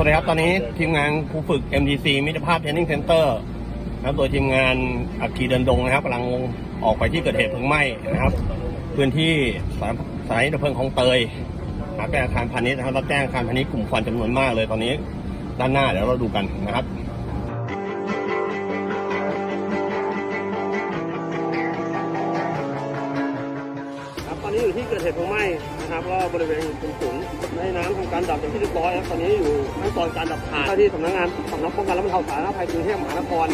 สวัสดีครับ ตอนนี้ทีมงานครูฝึก MTC มิตรภาพเทรนนิ่งเซ็นเตอร์นะครับโดยทีมงานอักคีเดินดงนะครับกำลังออกไปที่เกิดเหตุเพลิงไหม้นะครับ พื้นที่สายสายดับเพลิงของเตยนะครับเป็นอาคารพาณิชย์นะครับรับแจ้งอาคารพาณิชย์กลุ่มควันจำนวนมากเลยตอนนี้ด้านหน้าเดี๋ยวเราดูกันนะครับ ที่เกิดเหตุเพลิงไหม้นะครับก็บริเวณเป็นศูนย์ในน้ำทำการดับเป็นที่เรียบร้อยแล้วตอนนี้อยู่ขั้นตอนการดับถ่านที่สำนักงานสำนักป้องกันและบรรเทาสาธารณภัยกรุงเทพมหานคร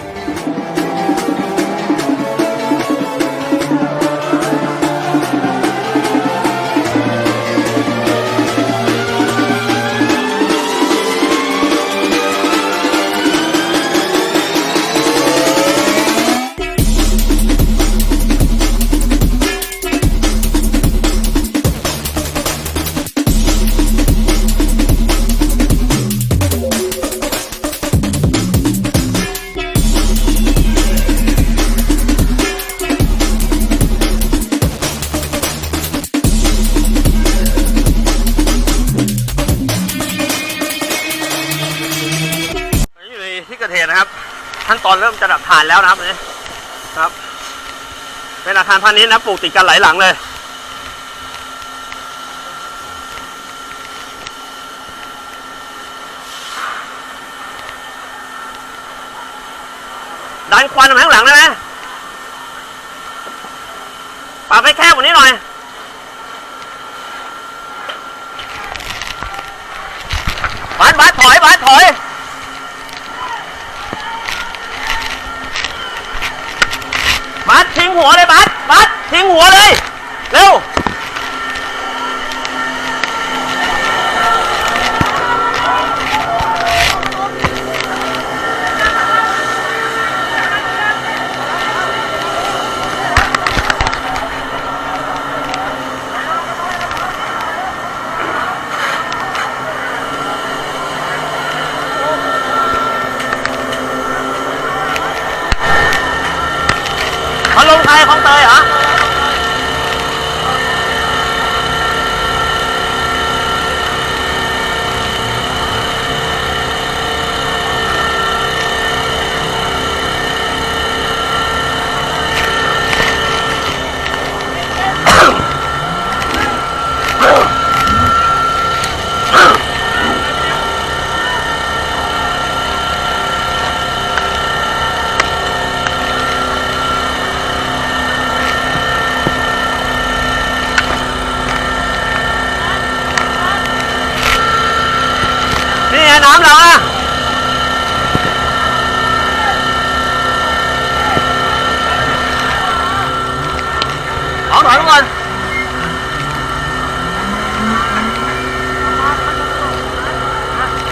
ขั้นตอนเริ่มจะดับถ่านแล้วนะครับนี่ครับ เป็นอาคารพาณิชย์นะปลูกติดกันหลายหลังเลย ดันควันมาข้างหลังได้ไหมปรับให้แคบกว่านี้หน่อย บัสบัสถอยบัสถอย บัสทิ้งหัวเลยบัสบัสทิ้งหัวเลย เร็ว พัดลมไทยของเตยเหรอ นี่ไงน้ำเราอะเอาถอยมาก่อน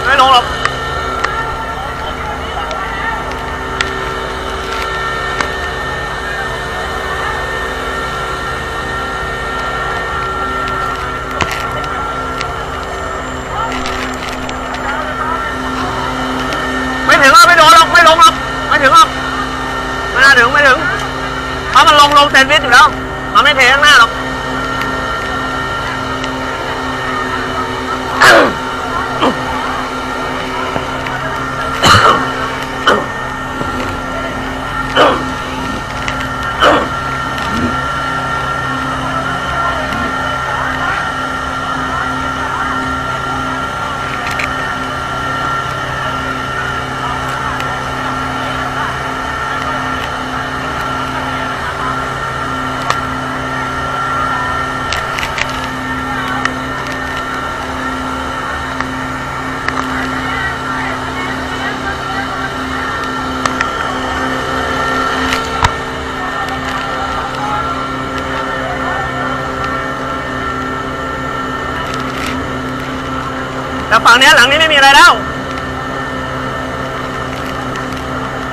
ไม่ลงหรอกไม่ถึงหรอกไม่โดนหรอกไม่ลงหรอกไม่ถึงหรอกไม่น่าถึงไม่ถึง ถ้ามันลงลงแซนด์วิชอยู่แล้ว มันไม่เทข้างหน้าหรอก ฝั่งเนี้ยหลังนี้ไม่มีอะไรแล้ว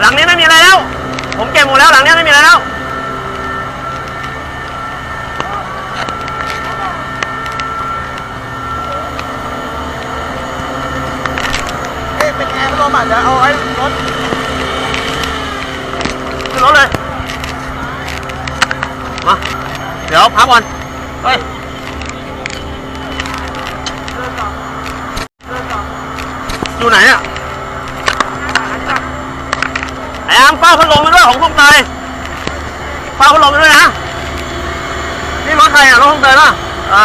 หลังนี้ไม่มีอะไรแล้ว ผมเก็บหมดแล้วหลังนี้ไม่มีอะไรแล้วเอ๊ะเป็นแอร์พัดลมอะเดี๋ยวเอาไอ้รถขึ้นรถเลย มา เดี๋ยวพักก่อน เฮ้ย อยู่ไหนอะไอ้อามเฝ้าพัดลมไปด้วยของพวกเตยเฝ้าพัดลมไปด้วยนะ นี่รถใครอะรถของเตยป่ะอ่า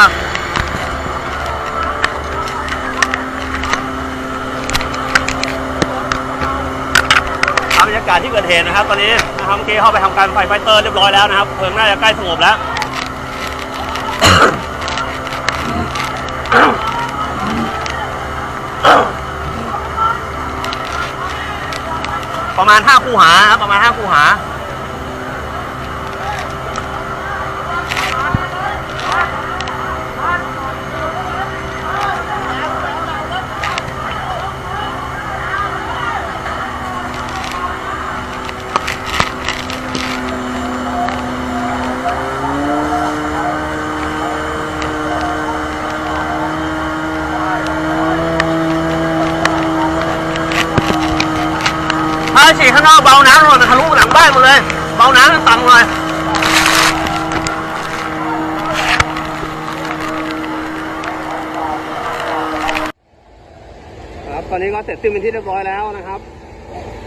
ภาพบรรยากาศที่เกิดเหตุนะครับ ตอนนี้นะครับเมื่อกี้เข้าไปทำการไฟไฟเตอร์เรียบร้อยแล้วนะครับเพลิงน่าจะใกล้สงบแล้ว ประมาณห้าคูหาครับประมาณห้าคูหา ถ้าฉีดข้างนอกเบาน้ำหมดมันทะลุหลังบ้านหมดเลย เบาน้ำมันตังเลยครับตอนนี้ก็เสร็จสิ้นเป็นที่เรียบร้อยแล้วนะครับ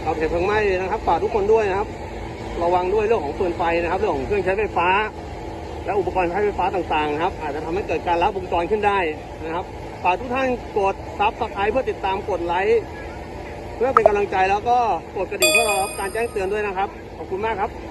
กับเหตุเพลิงไหม้นะครับฝากทุกคนด้วยนะครับ ระวังด้วยเรื่องของฟืนไฟนะครับ เรื่องของเครื่องใช้ไฟฟ้า และอุปกรณ์ใช้ไฟฟ้าต่างๆนะครับ อาจจะทำให้เกิดการรับวงจรขึ้นได้นะครับฝากทุกท่านกดซับสไครต์เพื่อติดตามกดไลค์ เพื่อเป็นกำลังใจแล้วก็กดกระดิ่งเพื่อรอรับการแจ้งเตือนด้วยนะครับ ขอบคุณมากครับ